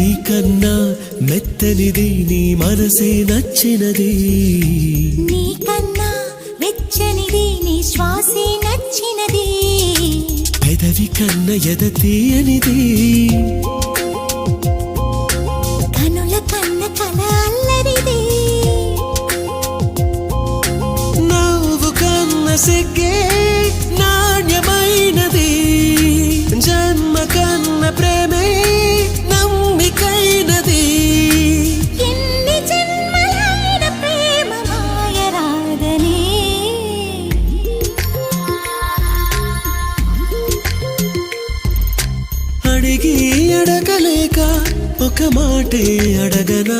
నీకన్నా మెత్తనిది నీ మనసే నచ్చినది. నీకన్నా వెచ్చనిది నీ శ్వాసే నచ్చినది. పెదవి కన్న ఎద తీయనిది. కనుల కన్న కల అల్లరిది. నవ్వు కన్న సిగ్గే నాణ్యమైనది. జన్మ కన్న ప్రేమే అడిగి అడగలేక ఒక మాటే అడగనా?